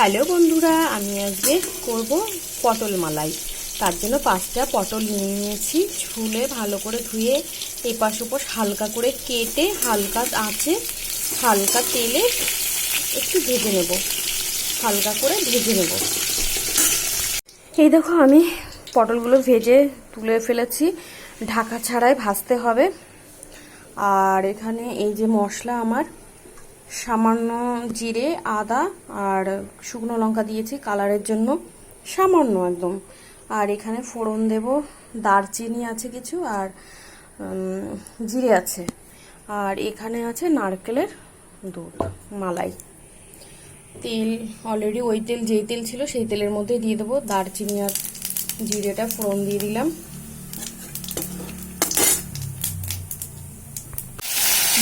Hello বন্ধুরা, আমি আজকে করব পটল মালাই। তার জন্য পাঁচটা পটল নিয়ে নিয়েছি, ছুলে ভালো করে ধুয়ে এপাশ ওপাশ হালকা করে কেটে হালকা আছে, হালকা তেলে একটু ভেজে নেব, হালকা করে ভেজে নেব। এই দেখো, আমি পটলগুলো ভেজে তুলে ফেলেছি, ঢাকা ছাড়াই ভাজতে হবে। আর এখানে এই যে মশলা আমার সামান্য জিরে, আদা আর শুকনো লঙ্কা দিয়েছি কালারের জন্য। সামান্য একদম। আর এখানে ফোড়ন দেব। দারচিনি আছে কিছু আর জিরে আছে। আর এখানে আছে নারকেলের দুধ, মালাই। তেল অলরেডি ওই তেল যেই তেল ছিল সেই তেলের মধ্যে দিয়ে দেবো। দারচিনি আর জিরেটা ফোড়ন দিয়ে দিলাম।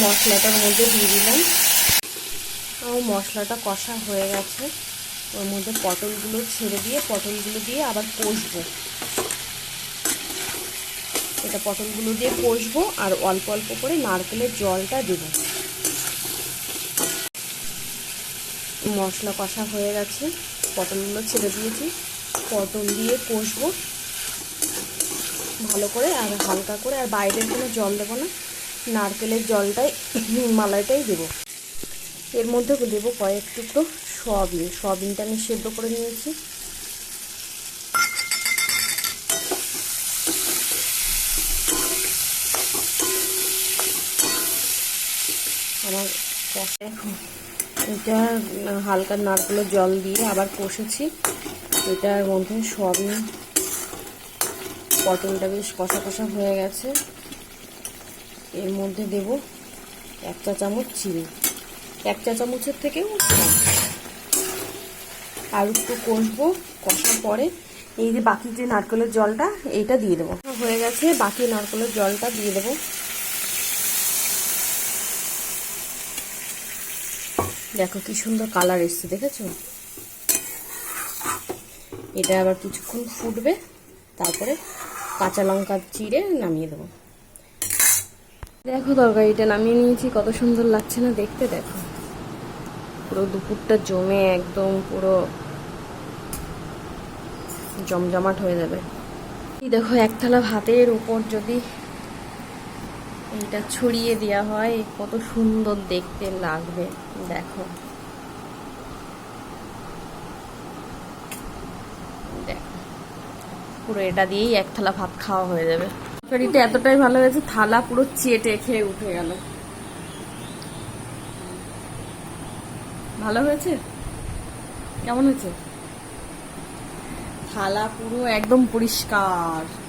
মশলাটার মধ্যে দিয়ে দিলাম। ও মশলাটা কষা হয়ে গেছে। ওর মধ্যে পটলগুলো ছেড়ে দিয়ে, পটলগুলো দিয়ে আবার কষবো। এটা পটলগুলো দিয়ে কষবো আর অল্প অল্প করে নারকেলের জলটা দেব। মশলা কষা হয়ে গেছে, পটলগুলো ছেড়ে দিয়েছি। পটল দিয়ে কষবো। ভালো করে আর হালকা করে, আর বাইরের কোনো জল দেবো না। নারকেলের জলটাই, মালাইটাই দেবো। এর মধ্যে দেবো কয়েক টুকরো সয়াবিন। সয়াবিনটা আমি সেদ্ধ করে নিয়েছি। আমার এটা হালকা নারকেলের জল দিয়ে আবার কষেছি। এটার মধ্যে সয়াবিন, পটলটা বেশ কষা কষা হয়ে গেছে। এর মধ্যে দেব এক চা চামচ চিনি। এক চা চামচের থেকেও আর একটু কষবো, কষার পরে এই যে বাকি যে নারকেলের জলটা, এইটা দিয়ে দেবো। হয়ে গেছে, বাকি নারকেলের জলটা দিয়ে দেবো। দেখো কি সুন্দর কালার এসছে, দেখেছ? এটা আবার কিছুক্ষণ ফুটবে, তারপরে কাঁচা লঙ্কা চিড়ে নামিয়ে দেবো। দেখো তরকারিটা নামিয়ে নিয়েছি, কত সুন্দর লাগছে না দেখতে, দেখো। পুরো দুপুরটা জমে একদম পুরো জমজমাট হয়ে যাবে। এই দেখো এক থালা ভাতের উপর যদি এইটা ছড়িয়ে দেওয়া হয়, কত সুন্দর দেখতে লাগবে, দেখো। পুরো এটা দিয়েই এক থালা ভাত খাওয়া হয়ে যাবে। এতটাই ভালো হয়েছে, থালা পুরো চেটে খেয়ে উঠে গেল। ভালো হয়েছে? কেমন হয়েছে? থালা পুরো একদম পরিষ্কার।